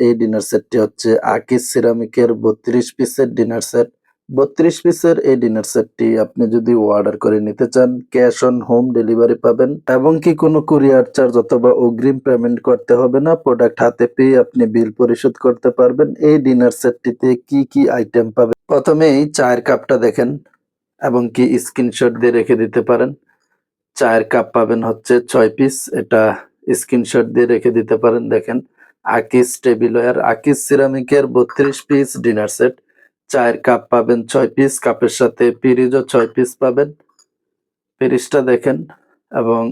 এই ডিনার সেটটি হচ্ছে আকিস সিরামিকের বত্রিশ পিসের ডিনার সেট বত্রিশ পিসের এই ডিনার সেটটি আপনি যদি অর্ডার করে নিতে চান ক্যাশ অন হোম ডেলিভারি পাবেন। এবং কি কোনো কুরিয়ার চার্জ অথবা অগ্রিম পেমেন্ট করতে হবে না প্রোডাক্ট হাতে পেয়ে আপনি বিল পরিশোধ করতে পারবেন। এই ডিনার সেটটিতে কি কি আইটেম পাবেন? প্রথমেই চায়ের কাপটা দেখেন এবং কি স্ক্রিনশট দিয়ে রেখে দিতে পারেন। চায়ের কাপ পাবেন হচ্ছে ছয় পিস এটা স্ক্রিনশট দিয়ে রেখে দিতে পারেন, দেখেন। আকিস টেবিলওয়্যার আকিস সিরামিকের বত্রিশ পিস ডিনার সেট চায়ের কাপ পাবেন ছয় পিস কাপের সাথে পিরিজও ছয় পিস পাবেন। পিরিজটা দেখেন এবং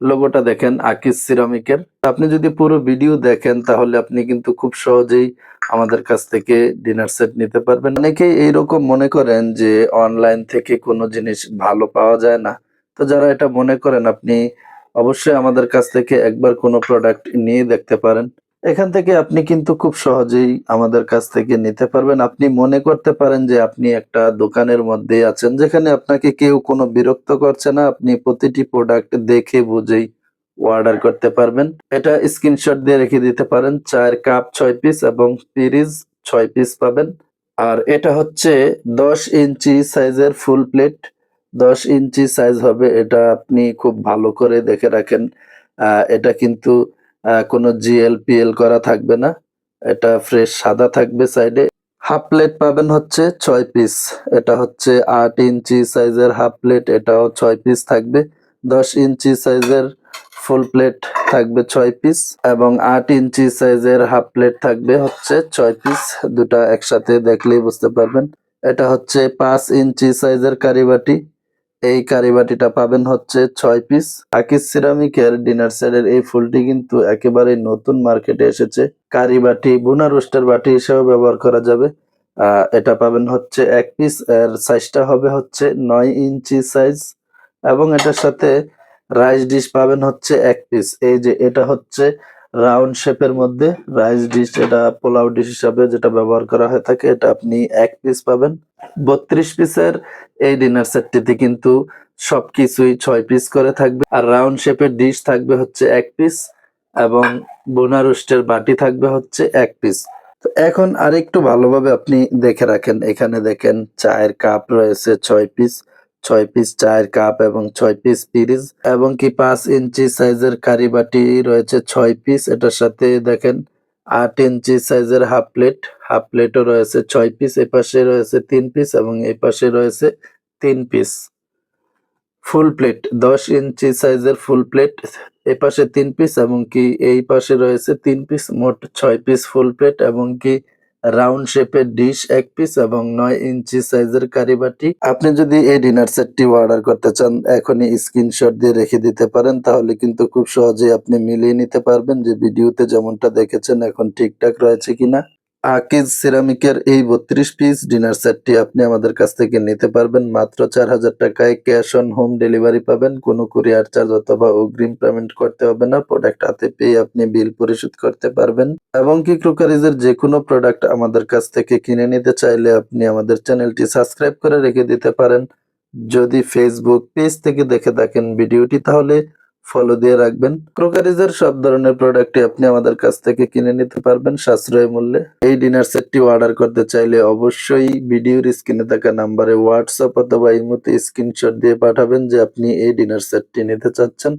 লোগোটা দেখেন আকিস সিরামিকের। আপনি যদি পুরো ভিডিও দেখেন তাহলে আপনি কিন্তু খুব সহজেই আমাদের কাছ থেকে ডিনার সেট নিতে পারবেন। অনেকেই এইরকম মনে করেন যে অনলাইন থেকে কোনো জিনিস ভালো পাওয়া যায় না। তো যারা এটা মনে করেন, আপনি অবশ্যই আমাদের কাছ থেকে একবার কোনো প্রোডাক্ট নিয়ে দেখতে পারেন। এখান থেকে আপনি কিন্তু খুব সহজেই আমাদের কাছ থেকে নিতে পারবেন। আপনি মনে করতে পারেন যে আপনি একটা দোকানের মধ্যে আছেন যেখানে আপনাকে কেউ কোনো বিরক্ত করছে না। আপনি প্রতিটি প্রোডাক্ট দেখে বুঝেই অর্ডার করতে পারবেন। এটা স্ক্রিনশট দিয়ে রেখে দিতে পারেন। চার কাপ ছয় পিস এবং পিরিজ ছয় পিস পাবেন। আর এটা হচ্ছে দশ ইঞ্চি সাইজের ফুল প্লেট দশ ইঞ্চি সাইজ হবে। এটা আপনি খুব ভালো করে দেখে রাখেন। এটা কিন্তু কোনো জিএল পিএল করা থাকবে না। এটা ফ্রেশ সাদা থাকবে সাইডে হাফ প্লেট পাবেন হচ্ছে ছয় পিস এটা হচ্ছে আট ইঞ্চি সাইজের হাফ প্লেট এটাও ছয় পিস থাকবে। দশ ইঞ্চি সাইজের ফুল প্লেট থাকবে ছয় পিস এবং আট ইঞ্চি সাইজের হাফ প্লেট থাকবে হচ্ছে ছয় পিস দুটা একসাথে দেখলেই বুঝতে পারবেন। এটা হচ্ছে পাঁচ ইঞ্চি সাইজের কারিবাটি। এই কারিবাটিটা পাবেন হচ্ছে ছয় পিস। আকিস সিরামিকের ডিনার সেটের এই ফুলটি কিন্তু একেবারে নতুন মার্কেটে এসেছে। কারিবাটি বুনা রোস্টার বাটি হিসেবে ব্যবহার করা যাবে। এটা পাবেন হচ্ছে এক পিস এর সাইজটা হবে হচ্ছে নয় ইঞ্চি সাইজ এবং এটার সাথে রাইস ডিশ পাবেন হচ্ছে এক পিস এই যে এটা হচ্ছে রাউন্ড শেপের মধ্যে রাইস ডিশ, এটা পোলাও ডিশ হিসাবে যেটা ব্যবহার করা হয়ে থাকে, এটা আপনি এক পিস পাবেন। বত্রিশ পিসের এই ডিনার সেটটিতে কিন্তু সবকিছুই ছয় পিস করে থাকবে। আর রাউন্ড শেপের ডিশ থাকবে হচ্ছে এক পিস এবং বোনা রোস্টের বাটি থাকবে হচ্ছে এক পিস তো এখন আরেকটু ভালোভাবে আপনি দেখে রাখেন। এখানে দেখেন চায়ের কাপ রয়েছে ছয় পিস ছয় পিস চায়ের কাপ এবং ছয় পিস পিরিজ এবং কি পাঁচ ইঞ্চি সাইজের কারি বাটি রয়েছে ছয় পিস এটার সাথে দেখেন আট ইঞ্চি সাইজের হাফ প্লেট হাফ প্লেটও রয়েছে ছয় পিস এ পাশে রয়েছে তিন পিস এবং এই পাশে রয়েছে তিন পিস ফুল প্লেট দশ ইঞ্চি সাইজের ফুল প্লেট এ পাশে তিন পিস এবং কি এই পাশে রয়েছে তিন পিস মোট ছয় পিস ফুল প্লেট এবং কি রাউন্ড শেপের ডিশ, এক পিস এবং নয় ইঞ্চি সাইজের কারিবাটি আপনি যদি এই ডিনার সেটটি অর্ডার করতে চান, এখনই স্ক্রিনশট দিয়ে রেখে দিতে পারেন, তাহলে কিন্তু খুব সহজেই আপনি মিলিয়ে নিতে পারবেন যে ভিডিওতে যেমনটা দেখেছেন, এখন ঠিকঠাক রয়েছে কিনা। আকিজ সিরামিকের এই বত্রিশ পিস ডিনার সেটটি আপনি আমাদের কাছ থেকে নিতে পারবেন। মাত্র চার হাজার টাকায় ক্যাশ অন হোম ডেলিভারি পাবেন। কোনো কুরিয়ার চার্জ অথবা অগ্রিম পেমেন্ট করতে হবে না। প্রোডাক্ট হাতে পেয়ে আপনি বিল পরিশোধ করতে পারবেন। এবং কি ক্রোকারিজের যে কোনো প্রোডাক্ট আমাদের কাছ থেকে কিনে নিতে চাইলে আপনি আমাদের চ্যানেলটি সাবস্ক্রাইব করে রেখে দিতে পারেন। যদি ফেসবুক পেজ থেকে দেখে থাকেন ভিডিওটি, তাহলে ফলো দিয়ে রাখবেন। ক্রোকারিজের সব ধরনের প্রোডাক্টই আপনি আমাদের কাছ থেকে কিনে নিতে পারবেন সাশ্রয় মূল্যে। এই ডিনার সেটটি অর্ডার করতে চাইলে অবশ্যই ভিডিওর স্ক্রিনে থাকা নাম্বারে হোয়াটসঅ্যাপ অথবা ইমোতে স্ক্রিনশট দিয়ে পাঠাবেন যে আপনি এই ডিনার সেটটি নিতে চাচ্ছেন।